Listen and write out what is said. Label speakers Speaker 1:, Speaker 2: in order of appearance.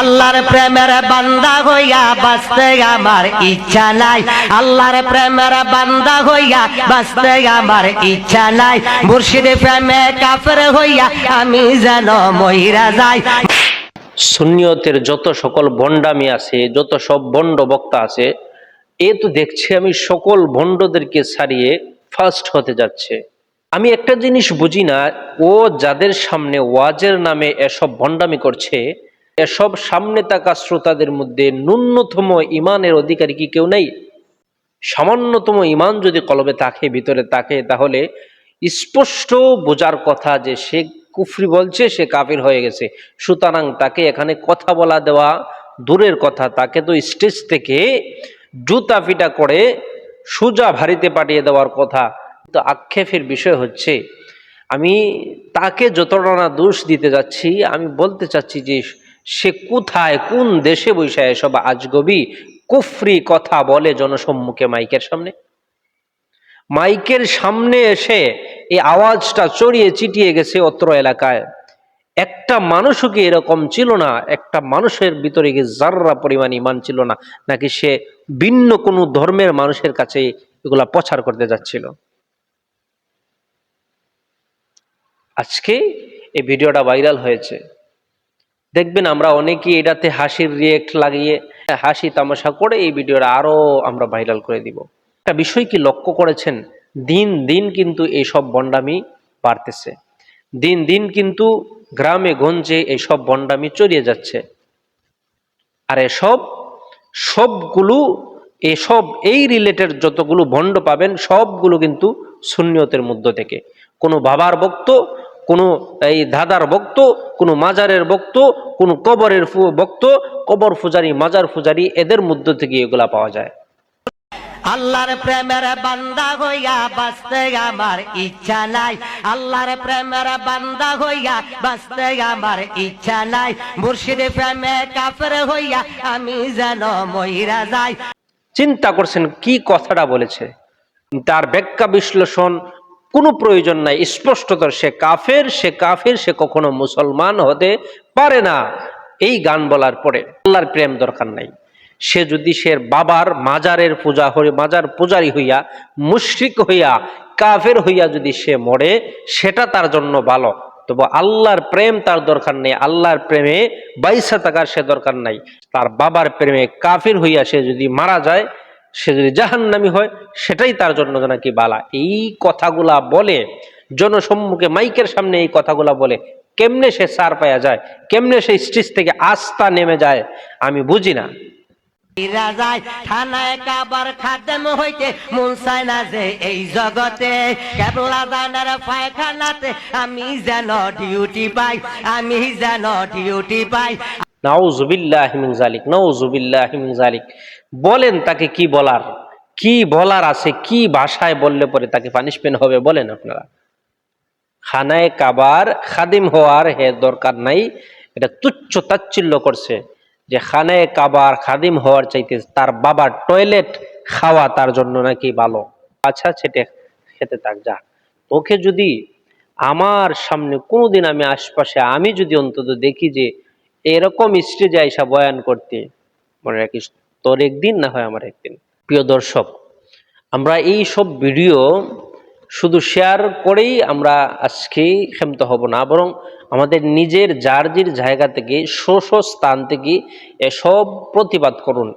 Speaker 1: আল্লাহর প্রেমের বান্দা হইয়া বাঁচতে আমার ইচ্ছা নাই। আল্লাহর প্রেমের বান্দা হইয়া বাঁচতে আমার ইচ্ছা নাই। মুর্শিদ প্রেমে কাফের হইয়া আমি যেন মহিরা যাই।
Speaker 2: সুন্নিয়তের যত সকল ভণ্ডামি আছে, যত সব ভণ্ড বক্তা আছে, এ তো দেখছি আমি সকল ভণ্ডদেরকে ছাড়িয়ে ফার্স্ট হতে যাচ্ছে। আমি একটা জিনিস বুঝি না, ও যাদের সামনে ওয়াজের নামে এসব ভণ্ডামি করছে এসব সামনে থাকা শ্রোতাদের মধ্যে ন্যূনতম ইমানের অধিকারী কি কেউ নেই? সামান্যতম ইমান যদি কলবে থাকে ভিতরে থাকে তাহলে স্পষ্ট বোঝার কথা যে সে কুফরি বলছে, সে কাফির হয়ে গেছে। সুতরাং তাকে এখানে কথা বলা দেওয়া দূরের কথা। তাকে তো স্টেজ থেকে জুতা ফিটা করে সোজা ভারিতে পাঠিয়ে দেওয়ার কথা। তো আক্ষেপের বিষয় হচ্ছে, আমি তাকে যতটা না দোষ দিতে যাচ্ছি, আমি বলতে চাচ্ছি যে সে কোথায়, কোন দেশে বসে এসব আজগবি? কুফরি কথা বলে জনসম্মুখে মাইকের সামনে। মাইকের সামনে এসে এই আওয়াজটা চড়িয়ে চিটিয়ে গেছে অত্র এলাকায়। একটা মানুষও কি এরকম ছিল না? একটা মানুষের ভিতরে কি যার্রা পরিমাণ ইমান ছিল না? নাকি সে ভিন্ন কোনো ধর্মের মানুষের কাছে এগুলা প্রচার করতে যাচ্ছিল? আজকে এই ভিডিওটা ভাইরাল হয়েছে। দেখবেন আমরা অনেকেই এটাতে হাসির রিয়েক্ট লাগিয়ে, হাসি তামাশা করে এই ভিডিওটা আরও আমরা ভাইরাল করে দিব। একটা বিষয় কি লক্ষ্য করেছেন? দিন দিন কিন্তু এইসব বন্ডামি বাড়তেছে। দিন দিন কিন্তু গ্রামে গঞ্জে এইসব বন্ডামি চড়িয়ে যাচ্ছে। আর এসব, সবগুলো, এসব এই রিলেটেড যতগুলো বন্ড পাবেন, সবগুলো কিন্তু শূন্যতের মধ্য থেকে। কোনো বাবার বক্ত কোনো এই দাদার বক্ত কোনো মাজারের বক্ত কোনো কবরের বক্ত কবর ফুজারি মাজার ফুজারি এদের মধ্য থেকে এগুলা পাওয়া যায়।
Speaker 1: আল্লাহর প্রেমের বান্দা হইয়া বাঁচতে আমার ইচ্ছা নাই। আল্লাহর প্রেমের বান্দা হইয়া বাঁচতে আমার ইচ্ছা নাই। মুর্শিদ প্রেমে কাফের হইয়া আমি যেন মহিরা যাই।
Speaker 2: চিন্তা করছেন কি কথাটা বলেছে? তার ব্যাখ্যা বিশ্লেষণ কোনো প্রয়োজন নাই। স্পষ্টতর, সে কাফের সে কাফের, সে কখনো মুসলমান হতে পারে না। এই গান বলার পরে আল্লাহর প্রেম দরকার নাই। সে যদি সে বাবার মাজারের পূজা হয়ে, মাজার পূজারি হইয়া, মুশরিক হইয়া, কাফের হইয়া যদি সে মরে, সেটা তার জন্য ভালো। তবু আল্লাহর প্রেম তার দরকার নেই। আল্লাহর প্রেমে বাইসা থাকার সে দরকার নাই। তার বাবার প্রেমে কাফির হইয়া সে যদি মারা যায় সে যদি জাহান্নামি হয়, সেটাই তার জন্য নাকি বালা। এই কথাগুলা বলে, জনসম্মুখে মাইকের সামনে এই কথাগুলা বলে, কেমনে সে সার পাওয়া যায়, কেমনে সে স্টেজ থেকে আস্থা নেমে যায়, আমি বুঝি না।
Speaker 1: আমি যেন ডিউটি পাই, আমি যেন ডিউটি পাই
Speaker 2: নাউজুবিল্লাহ মিন জালিক বলেন তাকে কি বলার কি বলার আছে, কি ভাষায় বললে পরে তাকে পানিশমেন্ট হবে বলেন আপনারা। খানায় কাবার খাদিম হওয়ার হে দরকার নাই, এটা তুচ্ছ তাচ্ছিল্য করছে যে খানায় কাবার খাদিম হওয়ার চাইতে তার বাবার টয়লেট খাওয়া তার জন্য নাকি ভালো। আচ্ছা সেটা খেতে থাক, যা। তোকে যদি আমার সামনে কোনোদিন আমি আশপাশে, আমি যদি অন্তত দেখি যে এরকম ইস্ত্রি যায় সব বয়ান করতে, মনে রাখিস, তোর একদিন না হয় আমার একদিন। প্রিয় দর্শক, আমরা এই সব ভিডিও শুধু শেয়ার করেই আমরা আজকে ক্ষমত হব না, বরং আমাদের নিজের জার্জির জায়গা থেকে শো স্থান থেকে এসব প্রতিবাদ করুন।